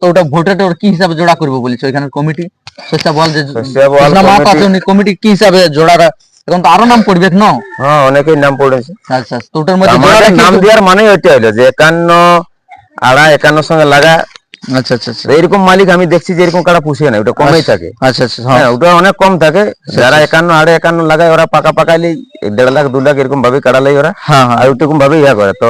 তো ওটা ভোটে টোর কি হিসাবে জোড়া করব বলছো? এখানে কমিটি সেটা বল যে কমিটি কি হিসাবে জোড়াটা এখন তো আরও নাম পড়বে না? হ্যাঁ অনেকেই নাম পড়েছে। আচ্ছা তো ওটার মধ্যে আমাদের নাম দেওয়ার মানে ওইটা হলো যে একান্ন আড়া একান্ন সঙ্গে লাগা। আচ্ছা আচ্ছা আচ্ছা। এরকম মালিক আমি দেখছি যে এরকম কাড়া পুষিয়ে না ওটা কমই থাকে। আচ্ছা আচ্ছা হ্যাঁ। হ্যাঁ ওটা অনেক কম থাকে। যারা একান্ন আড়ে একান্ন লাগায় ওরা পাকা পাকাইলেই দেড় লাখ দু লাখ এরকম ভাবে কাড়ালেই ওরা। হ্যাঁ হ্যাঁ। আর ওরকম ভাবে ইয়া করে। তো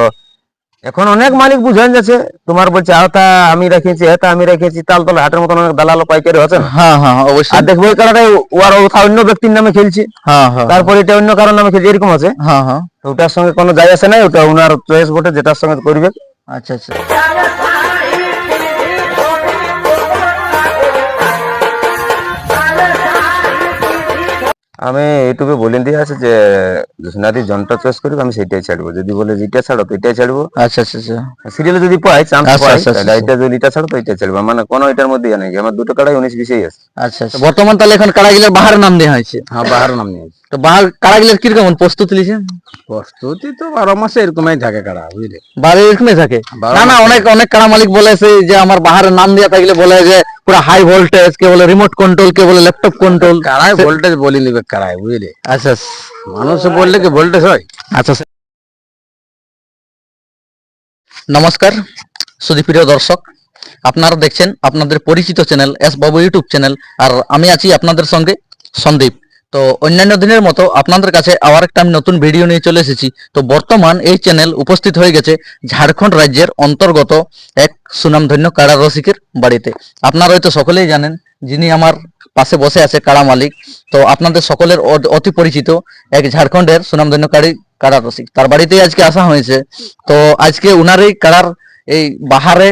এখন অনেক মালিক বুঝান যাচ্ছে। তোমার বলছে আওতা আমি রেখেছি এটা আমি রেখেছি তালতলা হাটের মতন অনেক দালালো পাইকারি আছে না। হ্যাঁ হ্যাঁ আর অবশ্যই। দেখব এই কারণে ওর অন্য ব্যক্তির নামে খেলছে। হ্যাঁ হ্যাঁ তারপর এটা অন্য কারোর নামে খেলছে এরকম আছে। হ্যাঁ হ্যাঁ। ওটার সঙ্গে কোনো যায় আছে না ওটা ওনার চয়েস বটে যেটার সঙ্গে করবে। আচ্ছা আচ্ছা। আমি ইউটিউবে বলে দিয়ে আছে যে যদি জনটা চয়েস করবে আমি সেটাই ছাড়বো। যদি বলে যেটা ছাড়ো তো এটাই ছাড়বো। আচ্ছা আচ্ছা আচ্ছা। সিরিয়ালে যদি পাই চান্স আচ্ছা, পাই আচ্ছা, তাহলে আচ্ছা। এটা যদি এটা ছাড়ো তো এটা ছাড়বো। মানে কোনো এটার মধ্যে ইয়ে নেই। আমার দুটো কাড়াই উনিশ বিশেই আছে। আচ্ছা আচ্ছা। বর্তমান তাহলে এখন কারাগিলের বাহার নাম দেওয়া হয়েছে। হ্যাঁ বাহার নাম নিয়ে তো বাহার কারাগিলের কীরকম প্রস্তুতি নিয়েছেন প্রস্তুতি তো বারো মাসে এরকমই থাকে কাড়া বুঝলে? বাড়ি এরকমই থাকে? না না অনেক অনেক কারা মালিক বলেছে যে আমার বাহারের নাম দেওয়া থাকলে বলে যে পুরো হাই ভোল্টেজ কে বলে রিমোট কন্ট্রোল কে বলে ল্যাপটপ কন্ট্রোল কারাই ভোল্টেজ বলি নিবে কারাই বুঝলে? আচ্ছা মানুষ বললে কি ভোল্টেজ হয়? আচ্ছা স্যার। নমস্কার সুদীপ্রিয় দর্শক। আপনারা দেখছেন আপনাদের পরিচিত channel S Babu YouTube channel আর আমি আছি আপনাদের সঙ্গে সন্দীপ। তো অন্যান্য দিনের মতো আপনাদের কাছে আবার একটা আমি নতুন ভিডিও নিয়ে চলে এসেছি। তো বর্তমান এই চ্যানেল উপস্থিত হয়ে গেছে ঝাড়খণ্ড রাজ্যের অন্তর্গত এক সুনামধন্য কাড়া রসিকের বাড়িতে। আপনারা হয়তো সকলেই জানেন, যিনি আমার পাশে বসে আছে কাড়া মালিক, তো আপনাদের সকলের অতি পরিচিত এক ঝাড়খণ্ডের সুনামধন্য কাড়ি, কাড়া রসিক। তার বাড়িতেই আজকে আসা হয়েছে। তো আজকে উনারই কাড়ার এই বাহারে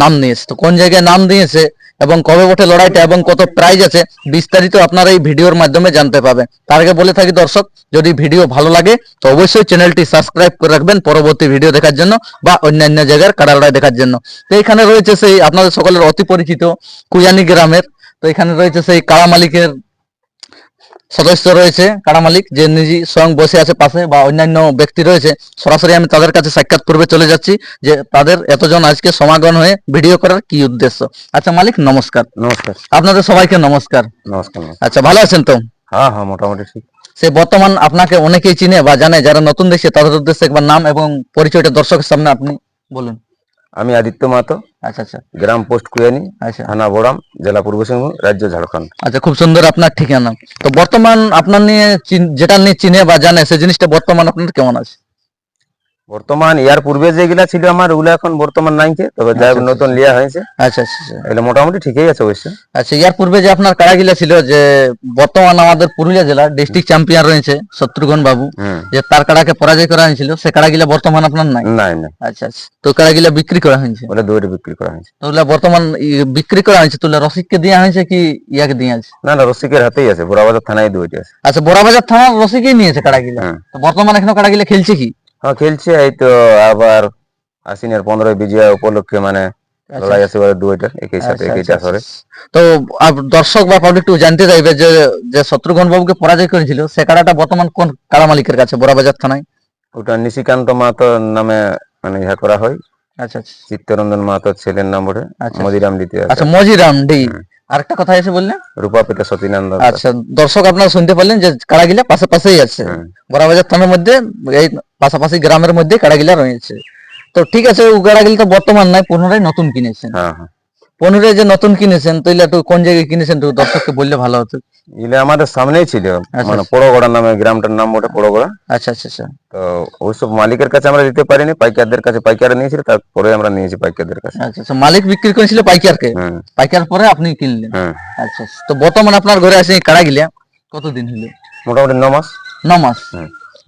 নাম নিয়েছে তো কোন জায়গায় নাম দিয়েছে? এবং কবে ওঠে লড়াইটা এবং কত প্রাইজ আছে, বিস্তারিত আপনারা এই ভিডিওর মাধ্যমে জানতে পাবেন। তার আগে বলে থাকি দর্শক, যদি ভিডিও ভালো লাগে, তো অবশ্যই চ্যানেলটি সাবস্ক্রাইব করে রাখবেন পরবর্তী ভিডিও দেখার জন্য বা অন্যান্য জায়গার কাড়া লড়াই দেখার জন্য। তো এখানে রয়েছে সেই, আপনাদের সকলের অতি পরিচিত কুয়ানি গ্রামের, তো এখানে রয়েছে সেই কাড়া মালিকের সদস্য রয়েছে কাড়া মালিক যে নিজে স্বয়ং বসে আছে পাশে বা অন্যান্য ব্যক্তি রয়েছে সরাসরি আমি তাদের কাছে সাক্ষাৎ পূর্বে চলে যাচ্ছি যে তাদের এতজন আজকে সমাগম হয়ে ভিডিও করার কি উদ্দেশ্য। আচ্ছা মালিক নমস্কার। নমস্কার। আপনাদের সবাইকে নমস্কার। নমস্কার নমস্কার। আচ্ছা ভালো আছেন তো? হ্যাঁ হ্যাঁ মোটামুটি ঠিক। সে বর্তমান আপনাকে অনেকেই চিনে বা জানে যারা নতুন দেখছে তাদের উদ্দেশ্যে একবার নাম এবং পরিচয়টা দর্শকের সামনে আপনি বলুন। আমি আদিত্য মাহাতো। আচ্ছা আচ্ছা। গ্রাম পোস্ট কুয়ানি আচ্ছা। হানা বড়াম জেলা পূর্ব সিংভূম রাজ্য ঝাড়খণ্ড। আচ্ছা খুব সুন্দর আপনার ঠিকানা। তো বর্তমান আপনার নিয়ে যেটা নিয়ে চিনে বা জানে সে জিনিসটা বর্তমান আপনার কেমন আছে? বর্তমান ইয়ার পূর্বে যেগুলা ছিল আমার ওগুলা এখন বর্তমান নাই কে তবে হোক আচ্ছা, নতুন লিয়া হয়েছে। আচ্ছা আচ্ছা আচ্ছা। এগুলো মোটামুটি ঠিকই আছে অবশ্য। আচ্ছা ইয়ার পূর্বে যে আপনার কারাগিলা ছিল যে বর্তমান আমাদের পুরুলিয়া জেলা ডিস্ট্রিক্ট চ্যাম্পিয়ন রয়েছে শত্রুঘ্ন বাবু যে তার কাড়াকে পরাজয় করা হয়েছিল সে কাড়াগিলা বর্তমান আপনার নাই? নাই নাই। আচ্ছা আচ্ছা। তো কাড়াগিলা বিক্রি করা হয়েছে? ওটা দৌড়ে বিক্রি করা হয়েছে। তো ওগুলা বর্তমান বিক্রি করা হয়েছে তুলে রসিককে দেওয়া হয়েছে কি ইয়াকে দিয়ে আছে না না রসিকের হাতেই আছে বড়াবাজার থানায় দুইটি আছে। আচ্ছা বড়াবাজার থানা রসিকেই নিয়েছে কাড়াগিলা। তো বর্তমান এখনও কাড়াগিলা খেলছে কি? হ্যাঁ খেলছে এই তো আবার আশ্বিনের পনেরোই বিজয়া উপলক্ষে মানে লড়াই আছে দুইটার একই সাথে আচ্ছা, একইটা আচ্ছা, সরে তো দর্শক বা পাবলিক একটু জানতে চাইবে যে যে শত্রুঘ্ন বাবুকে পরাজয় করেছিল সে কাড়াটা বর্তমান কোন কাড়া মালিকের কাছে বড়াবাজার থানায়? ওটা নিশিকান্ত মাহাতো নামে মানে ইহা করা হয়। আচ্ছা আচ্ছা। চিত্তরঞ্জন মাহাতো ছেলের নাম আচ্ছা। মদিরাম দ্বিতীয় আছে। আচ্ছা মজিরাম ডি। আরেকটা কথা এসে বললেন রূপা পিতা সতীনন্দ আচ্ছা দর্শক আপনারা শুনতে পারলেন যে কাড়াগিলা পাশেই আছে। গোড়াবাজার বড়াবাজার থানার মধ্যে এই পাশাপাশি গ্রামের মধ্যে কাড়াগিলা রয়েছে। তো ঠিক আছে ও কাড়াগিলা তো বর্তমান নাই পুনরায় নতুন কিনেছেন। হ্যাঁ হ্যাঁ। পুনরায় যে নতুন কিনেছেন তো একটু কোন জায়গায় কিনেছেন তো দর্শককে বললে ভালো হতো। এগুলো আমাদের সামনেই ছিল। আচ্ছা। মানে পড়োগড়া নামে গ্রামটার নাম ওটা পড়োগড়া। আচ্ছা আচ্ছা আচ্ছা। তো ওইসব মালিকের কাছে আমরা দিতে পারিনি পাইকারদের কাছে পাইকারে নিয়েছিল তারপরে আমরা নিয়েছি পাইকারদের কাছে। আচ্ছা আচ্ছা। মালিক বিক্রি করেছিল পাইকারকে? পাইকার পরে আপনি কিনলেন? হুম আচ্ছা আচ্ছা। তো বর্তমান আপনার ঘরে আছে কাড়াগিলা কতদিন হলো? মোটামুটি ন মাস। ন মাস?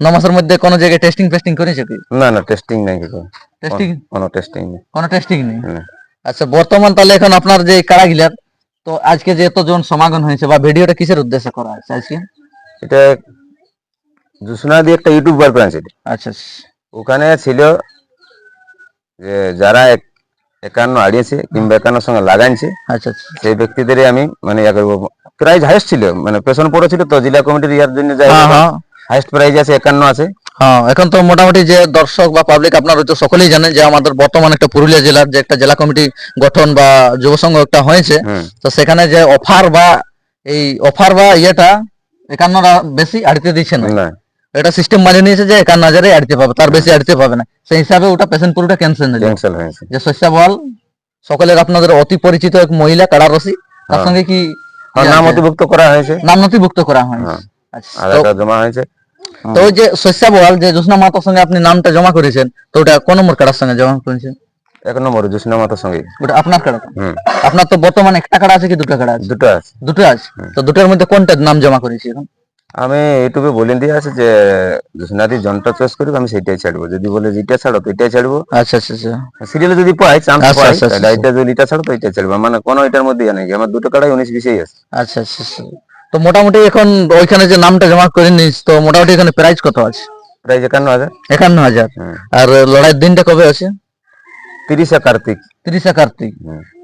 ন মাসের মধ্যে কোনো জায়গায় টেস্টিং ফেস্টিং করেছে কি? না না টেস্টিং নাই কিছু টেস্টিং কোনো টেস্টিং নেই। কোনো টেস্টিং নেই? আচ্ছা বর্তমান তাহলে এখন আপনার যে কাড়াগিলার তো আজকে যে এতজন সমাগম হয়েছে বা ভিডিওটা কিসের উদ্দেশ্যে করা হয়েছে আজকে? এটা জুসনা দিয়ে একটা ইউটিউব বার করেছে আচ্ছা। ওখানে ছিল যে যারা এক- একান্ন আড়িয়েছে কিংবা একান্নর সঙ্গে লাগাইছে আচ্ছা। সেই ব্যক্তিদেরই আমি মানে ইয়া করব প্রাইজ হাইস্ট ছিল মানে পেছন পড়েছিল তো জেলা কমিটির ইয়ার জন্য যাই হ্যাঁ হ্যাঁ। হাইস্ট প্রাইজ আছে একান্ন আছে। হ্যাঁ এখন তো মোটামুটি যে দর্শক বা পাবলিক আপনার হয়তো সকলেই জানেন যে আমাদের বর্তমান একটা পুরুলিয়া জেলার যে একটা জেলা কমিটি গঠন বা যুব সংঘ একটা হয়েছে। তো সেখানে যে অফার বা এই অফার বা ইয়েটা একান্নটা বেশি আড়তে দিচ্ছে না। এটা সিস্টেম বানিয়ে নিয়েছে যে একান্ন হাজারে আড়তে পাবে তার বেশি আড়তে পাবে না। সেই হিসাবে ওটা পেশেন্ট পুরোটা ক্যান্সেল হয়ে ক্যান্সেল হয়েছে যে শস্যা বল সকলের আপনাদের অতি পরিচিত এক মহিলা কাড়া রসি তার হ্যাঁ। সঙ্গে কি হ্যাঁ, ইয়ে নাম? অতিভুক্ত করা হয়েছে। নাম নথিভুক্ত করা হয় হ্যাঁ। আচ্ছা জমা হয়েছে। তো ওই যে শস্যা বল যে জ্যোৎস্না মাতার সঙ্গে আপনি নামটা জমা করেছেন তো ওটা কোন নম্বর কাড়ার সঙ্গে জমা করেছেন? এক নম্বর জোসনা মাতার সঙ্গে। ওটা আপনার কাড়া আপনার তো বর্তমানে একটা কাড়া আছে কি দুটো কাড়া আছে? দুটো আছে। দুটো আছে? তো দুটোর মধ্যে কোনটার নাম জমা করেছি এখন? আমি ইউটিউবে বলে দিয়ে আছে যে জোসনাদি জনটা চয়েস করি আমি সেটাই ছাড়বো। যদি বলে যেটা ছাড়ো তো এটাই ছাড়বো। আচ্ছা আচ্ছা আচ্ছা। সিরিয়ালে যদি পাই চান্স আচ্ছা, পাই আচ্ছা, আচ্ছা, এটা যদি এটা ছাড়ো তো এটা ছাড়বো। মানে কোনো এটার মধ্যে ইয়ে নেই আমার দুটো কাড়াই উনিশ বিশেই আছে। আচ্ছা আচ্ছা আচ্ছা। তো মোটামুটি এখন ওইখানে যে নামটা জমা করে নিস তো মোটামুটি এখানে প্রাইস কত আছে? প্রায় একান্ন হাজার। একান্ন হাজার। আর লড়াইয়ের দিনটা কবে আছে? তিরিশে কার্তিক। তিরিশে কার্তিক।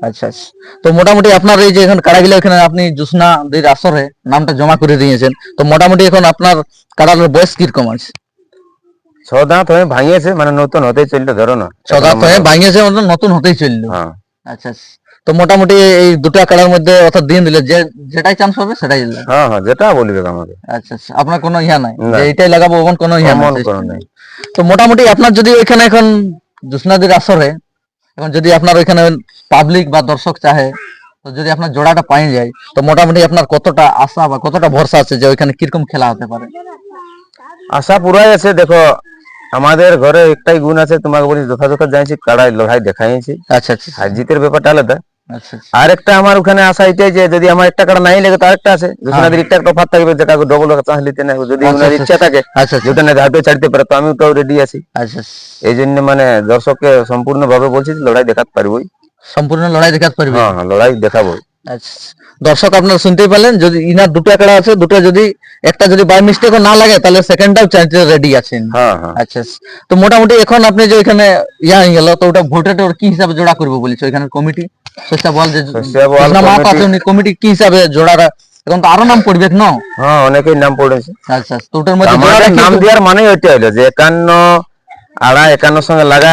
আচ্ছা আচ্ছা। তো মোটামুটি আপনার এই যে এখন কাড়াগুলো এখানে আপনি জুসনা আসরে নামটা জমা করে দিয়েছেন তো মোটামুটি এখন আপনার কাড়ার বয়স কীরকম আছে? ছ দাঁত হয়ে ভাঙিয়েছে মানে নতুন হতেই চলল ধরো না। সদাত হয়ে। ভাঙিয়েছে মানে নতুন হতেই চলল। হ্যাঁ। আচ্ছা আচ্ছা। তো মোটামুটি এই দুটো কাড়ার মধ্যে অর্থাৎ দিন দিলে যে যেটাই চান্স হবে সেটাই হ্যাঁ হ্যাঁ যেটা বলবে আমাকে। আচ্ছা আচ্ছা আপনার কোনো ইয়া নাই। যে এইটাই লাগাবো ওমন কোনো ইয়া নাই? তো মোটামুটি আপনার যদি ওইখানে এখন জুসনাদির আসরে এখন যদি আপনার ওইখানে পাবলিক বা দর্শক চাহে তো যদি আপনার জোড়াটা পাই যায় তো মোটামুটি আপনার কতটা আশা বা কতটা ভরসা আছে যে ওইখানে কীরকম খেলা হতে পারে? আশা পুরাই আছে দেখো আমাদের ঘরে একটাই গুণ আছে তোমাকে বলি যথাযথ জানিছি কাড়াই লড়াই দেখাইছি। আচ্ছা আচ্ছা। আর জিতের ব্যাপারটা আলাদা। আচ্ছা আচ্ছা। আর একটা আমার ওখানে আশা এটাই যে যদি আমার একটা কাড়া নাই লাগে তো আরেকটা আছে। যদি একটা একটা অফার থাকবে যেটা ডবল চান্স নিতে না যদি আচ্ছা, ওনার আচ্ছা, ইচ্ছা থাকে আচ্ছা আচ্ছা। যেটা না হাতে ছাড়তে পারে তো আমি ওটাও রেডি আছি। আচ্ছা এই জন্য মানে দর্শককে সম্পূর্ণ ভাবে বলছি যে লড়াই দেখাতে পারবোই। সম্পূর্ণ লড়াই দেখাতে পারবে? হ্যাঁ হ্যাঁ লড়াই দেখাবো আচ্ছা দর্শক আপনারা শুনতেই পেলেন যদি ইনার দুটো একটা আছে দুটো যদি একটা যদি বাই মিস্টেকও না লাগে তাহলে সেকেন্ডটাও চাইতে রেডি আছেন। হ্যাঁ হ্যাঁ। আচ্ছা। আচ্ছা। তো মোটামুটি এখন আপনি যে ওইখানে ইয়া হয়ে গেল তো ওটা ভোটের কি হিসাবে জোড়া করব বলেছে? ওইখানে কমিটি সেটা বল যে কমিটি কি হিসাবে জোড়াটা? এখন তো আরও নাম পড়বে না? হ্যাঁ অনেকেই নাম পড়েছে। আচ্ছা আচ্ছা। তো ওটার মধ্যে নাম দেওয়ার মানে ওইটা হলো যে একান্ন আড়া একান্ন সঙ্গে লাগা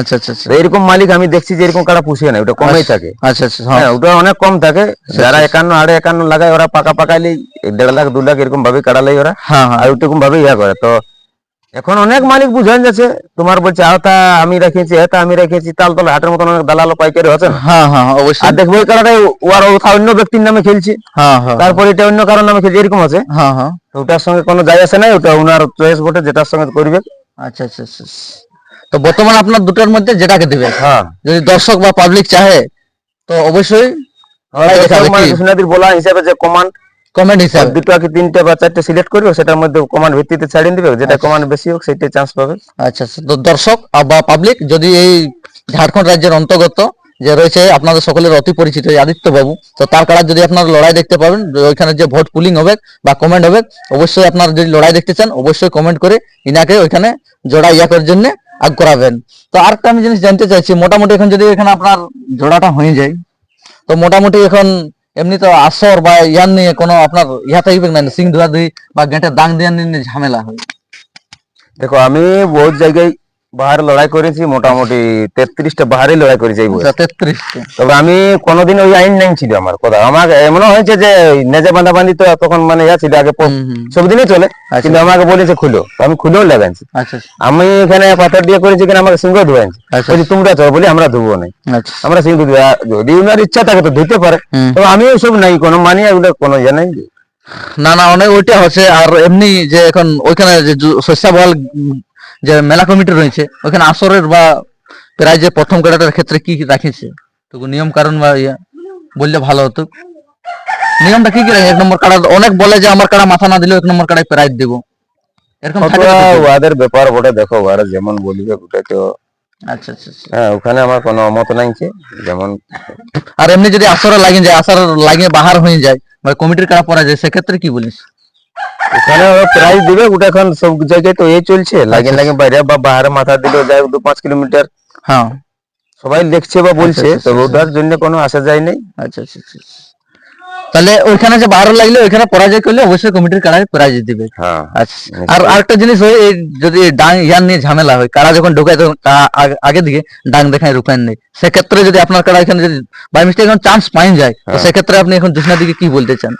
আচ্ছা আচ্ছা আচ্ছা। এরকম মালিক আমি দেখছি যে এরকম কাড়া পুষে না ওটা কমেই থাকে। আচ্ছা আচ্ছা হ্যাঁ। হ্যাঁ ওটা অনেক কম থাকে। যারা একান্ন আড়ে একান্ন লাগায় ওরা পাকা পাকাইলেই দেড় লাখ দু লাখ এরকম ভাবে কাটালেই ওরা হ্যাঁ হ্যাঁ। আর ওইরকম ভাবে ইয়া করে। তো এখন অনেক মালিক বুঝান যাচ্ছে। তোমার বলছে আমি রেখেছি এটা আমি রেখেছি তাল তলে হাটের মতন অনেক দালাল পাইকারি হচ্ছে না? হ্যাঁ হ্যাঁ হ্যাঁ, আর দেখব ওই কারণে ওর ওঠা অন্য ব্যক্তির নামে খেলছে। হ্যাঁ হ্যাঁ তারপর এটা অন্য কারোর নামে খেলছে এরকম আছে। হ্যাঁ হ্যাঁ। ওটার সঙ্গে কোনো যায় আসে নাই ওটা ওনার চয়েস বটে যেটার সঙ্গে করবে। আচ্ছা আচ্ছা আচ্ছা। তো বর্তমানে আপনার দুটোর মধ্যে যেটাকে দিবে হ্যাঁ। যদি দর্শক বা পাবলিক চাহে তো অবশ্যই? কৃষ্ণাদির বলা হিসাবে যে কমান্ড কমেন্ট হিসাবে। দুটো কি তিনটে বা চারটে সিলেক্ট করবে সেটার মধ্যে কমান্ড ভিত্তিতে ছাড়িয়ে দিবে যেটা কমান্ড বেশি হোক সেটাই চান্স পাবে। আচ্ছা আচ্ছা। তো দর্শক বা পাবলিক যদি এই ঝাড়খণ্ড রাজ্যের অন্তর্গত যে রয়েছে আপনাদের সকলের অতি পরিচিত আদিত্য বাবু তো তার কারা যদি আপনারা লড়াই দেখতে পাবেন ওইখানে যে ভোট পুলিং হবে বা কমেন্ট হবে অবশ্যই আপনারা যদি লড়াই দেখতে চান অবশ্যই কমেন্ট করে ইনাকে ওইখানে জোড়া ইয়া করার জন্য আগ করাবেন। তো আর একটা আমি জিনিস জানতে চাইছি, মোটামুটি এখন যদি এখানে আপনার জোড়াটা হয়ে যায়, তো মোটামুটি এখন এমনি তো আসর বা ইয়ান নিয়ে কোনো আপনার ইয়া থাকবে না, সিং ধুয়া ধুই বা গেঁটে দাং দিয়ে ঝামেলা হয়। দেখো, আমি বহুত জায়গায় বাহারে লড়াই করেছি মোটামুটি তেত্রিশটা বাহারে লড়াই করেছি এই বয়সে। তেত্রিশ তবে আমি কোনোদিন ওই আইন নাই ছিল আমার কথা আমার এমন হয়েছে যে নেজে বাঁধি তো তখন মানে ইয়া ছিল আগে সবদিনই চলে। কিন্তু আমাকে বলেছে খুলো আমি খুলেও লাগাইছি আমি এখানে পাথর দিয়ে করেছি কিনা আমাকে সিংহ ধুয়াইছি বলছি তোমরা চলো বলি আমরা ধুবো নাই আমরা সিংহ ধুবো যদি ওনার ইচ্ছা থাকে তো ধুতে পারে। তবে আমি ওইসব নাই কোনো মানি এগুলো কোনো ইয়ে নাই না না অনেক ওইটা হচ্ছে আর এমনি যে এখন ওইখানে যে শস্যা বল যে মেলা কমিটি রয়েছে ওখানে আসরের বা প্রায় যে প্রথম কাটাটার ক্ষেত্রে কি রাখিছে? তো নিয়ম কারণ বা ইয়া বললে ভালো হতো। নিয়মটা কি কি রাখে? এক নম্বর কাড়া অনেক বলে যে আমার কাড়া মাথা না দিলেও এক নম্বর কাড়ায় প্রাইজ দেবো। এরকম? ওদের ব্যাপার বটে। দেখো ওরা যেমন বলবে ওটা তো আচ্ছা আচ্ছা আচ্ছা। হ্যাঁ ওখানে আমার কোনো মত নাই যেমন আর এমনি যদি আসরে লাগিয়ে যায় আসর লাগিয়ে বাহার হয়ে যায় কমিটির কাড়া পড়া যায় সেক্ষেত্রে কি বলিস? ওখানে প্রাইজ দিবে ওটা এখন সব জায়গায় তো এই চলছে লাগে আচ্ছা। লাগে বাইরে বা বাহারে মাথা দিলেও যায় দু পাঁচ কিলোমিটার হ্যাঁ সবাই লিখছে বা বলছে আচ্ছা, আচ্ছা, তবে আচ্ছা। ওটার জন্য কোনো আসা যায় নাই আচ্ছা আচ্ছা আচ্ছা আচ্ছা। তাহলে ওইখানে যে বারো লাগলে ওইখানে পরাজয় করলে অবশ্যই কমিটির কাড়ায় প্রাইজ দিবে হ্যাঁ আচ্ছা আর আরেকটা জিনিস হয় এই যদি ডাং ইয়ান নিয়ে ঝামেলা হয় কারা যখন ঢোকায় তখন আগে- দিকে ডাং দেখায় রুকান নেই সেক্ষেত্রে যদি আপনার কারা এখানে যদি বাই মিস্টেক এখন চান্স পাইন যায় তো হ্যাঁ। সেক্ষেত্রে আপনি এখন জুসনা দিকে কি বলতে চান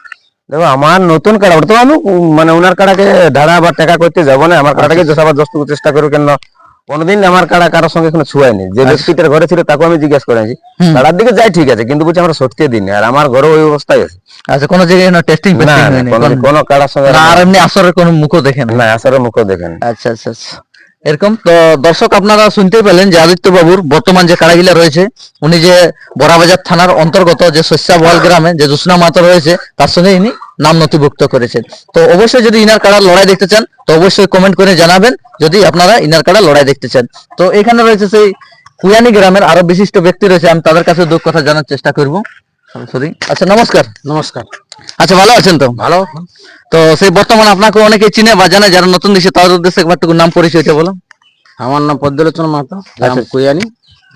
দেখো আমার নতুন কাড়া ওটা তো আমি মানে ওনার কাড়াকে ধারা বা টাকা করতে যাব না আমার কাড়াটাকে যথাবার দশটুকু চেষ্টা করব কেন কোনোদিন আমার কাড়া কারোর সঙ্গে কোনো ছুয়াইনি যে ব্যক্তিটার ঘরে ছিল তাকে আমি জিজ্ঞেস করেছি। কাড়ার দিকে যাই ঠিক আছে কিন্তু বলছি আমরা সত্যি দিন আর আমার ঘরে ওই অবস্থায় আছে। আচ্ছা কোনো জায়গায় টেস্টিং না কোনো- কাড়ার সঙ্গে আর এমনি আসরের কোনো মুখও দেখেন না? আসার মুখ দেখেন। আচ্ছা আচ্ছা আচ্ছা। এরকম। তো দর্শক, আপনারা শুনতেই পেলেন যে আদিত্য বাবুর বর্তমান যে কারাগিলা রয়েছে, উনি যে বড়াবাজার থানার অন্তর্গত যে শস্যাবহাল গ্রামে যে জোসনা মাতা রয়েছে, তার সঙ্গে ইনি নাম নথিভুক্ত করেছেন। তো অবশ্যই যদি ইনার কাড়ার লড়াই দেখতে চান, তো অবশ্যই কমেন্ট করে জানাবেন, যদি আপনারা ইনার কাড়ার লড়াই দেখতে চান। তো এখানে রয়েছে সেই কুয়ানি গ্রামের আরও বিশিষ্ট ব্যক্তি রয়েছে, আমি তাদের কাছে দুঃখ কথা জানার চেষ্টা করব। সরি আচ্ছা নমস্কার। নমস্কার। আচ্ছা ভালো আছেন তো? ভালো। তো সেই বর্তমান আপনাকে অনেকে চিনে বা জানে যারা নতুন দেশে তাদের উদ্দেশ্যে একবার টুকু নাম পরিচয়টা বলো আমার নাম পদ্মলোচন মাহাতো গ্রাম আচ্ছা। কুয়ানি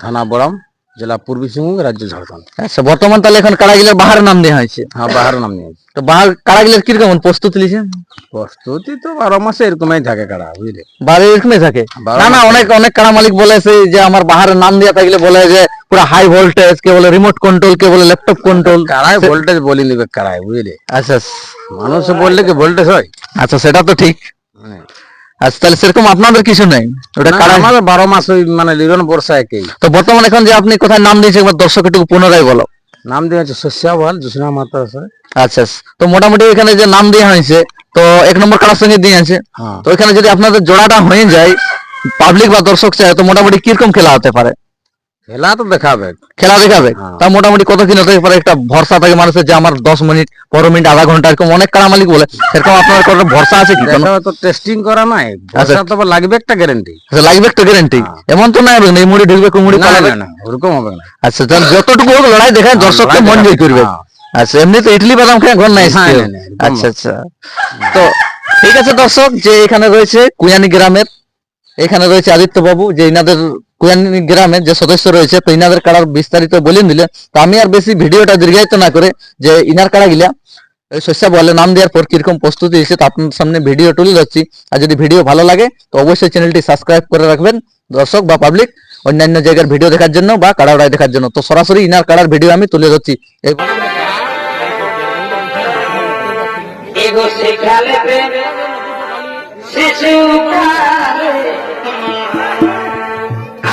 থানা বড়াম জেলা পূর্বী সিংভূম রাজ্য ঝাড়খণ্ড। আচ্ছা বর্তমান তাহলে এখন কারাগিলের বাহার নাম দেওয়া হয়েছে। হ্যাঁ বাহার নাম নিয়েছি তো বাহার কারাগিলের কীরকম প্রস্তুতি নিয়েছেন? প্রস্তুতি তো বারো মাসে এরকমই থাকে কাড়া বুঝলে? বাহার এরকমই থাকে? না না অনেক অনেক কারা মালিক বলেছে যে আমার বাহারের নাম দেওয়া থাকলে বলে যে পুরো হাই ভোল্টেজ কে বলে রিমোট কন্ট্রোল কে বলে ল্যাপটপ কন্ট্রোল কাড়ায় ভোল্টেজ বলি নিবে কাড়ায় বুঝলে? আচ্ছা। মানুষ বললে কি ভোল্টেজ হয়? আচ্ছা সেটা তো ঠিক। আচ্ছা তাহলে সেরকম আপনাদের কিছু নেই? ওটা না, কারা আমাদের বারো মাস ওই মানে লিরন বর্ষা একই। তো বর্তমান এখন যে আপনি কোথায় নাম দিয়েছেন একবার দর্শক একটু পুনরায় বলো। নাম দিয়ে দিয়েছে শস্যাবহাল জোসনা মাতা আছে। আচ্ছা তো মোটামুটি এখানে যে নাম দেওয়া হয়েছে তো এক নম্বর কারার সঙ্গে দিয়ে আছে। হ্যাঁ। তো এখানে যদি আপনাদের জোড়াটা হয়ে যায় পাবলিক বা দর্শক চায় তো মোটামুটি কীরকম খেলা হতে পারে? খেলা তো দেখাবে খেলা দেখাবে। হ্যাঁ। তা মোটামুটি কত কিনা হতে পারে একটা ভরসা থাকে মানুষের যে আমার দশ মিনিট পনেরো মিনিট আধা ঘণ্টা এরকম অনেক কারা মালিক বলে। সেরকম আপনার কোনো ভরসা আছে কি তো টেস্টিং করা নাই। আচ্ছা। ভরসা তো লাগবে একটা গ্যারেন্টি আচ্ছা, লাগবে একটা গ্যারেন্টি এমন তো না হবে এই মুড়ি ঢুকবে কুমুড়ি না পালাবে। না ওরকম হবে না। আচ্ছা তাহলে যতটুকু হোক লড়াই দেখায় দর্শককে মন জয় করবে। হ্যাঁ। আচ্ছা এমনি তো ইডলি বাদাম খেয়ে ঘর নাই আচ্ছা আচ্ছা। তো ঠিক আছে দর্শক যে এখানে রয়েছে কুয়ানি গ্রামের এখানে রয়েছে আদিত্য বাবু যে ইনাদের কুয়ানি গ্রামের যে সদস্য রয়েছে, তো ইনাদের কাড়ার বিস্তারিত বলে দিলে তো আমি আর বেশি ভিডিওটা দীর্ঘায়িত না করে যে ইনার কাড়া গিলা শস্য বলে নাম দেওয়ার পর কীরকম প্রস্তুতি এসে তো আপনার সামনে ভিডিও তুলে যাচ্ছি আর যদি ভিডিও ভালো লাগে, তো অবশ্যই চ্যানেলটি সাবস্ক্রাইব করে রাখবেন। দর্শক বা পাবলিক, অন্যান্য জায়গার ভিডিও দেখার জন্য বা কাড়া দেখার জন্য। তো সরাসরি ইনার কাড়ার ভিডিও আমি তুলে যাচ্ছি এই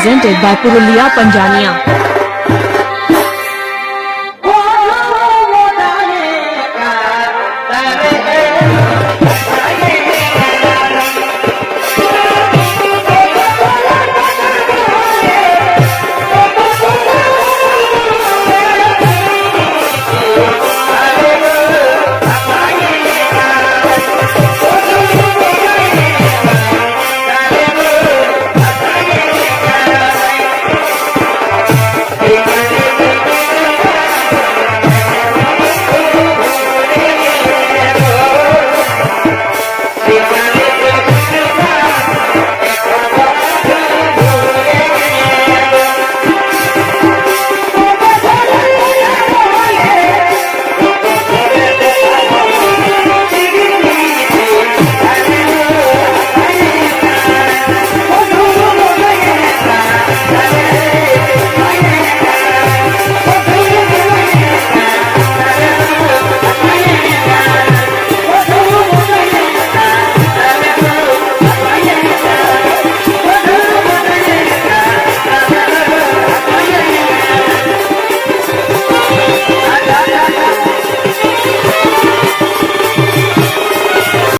presented by Purulia Panjania.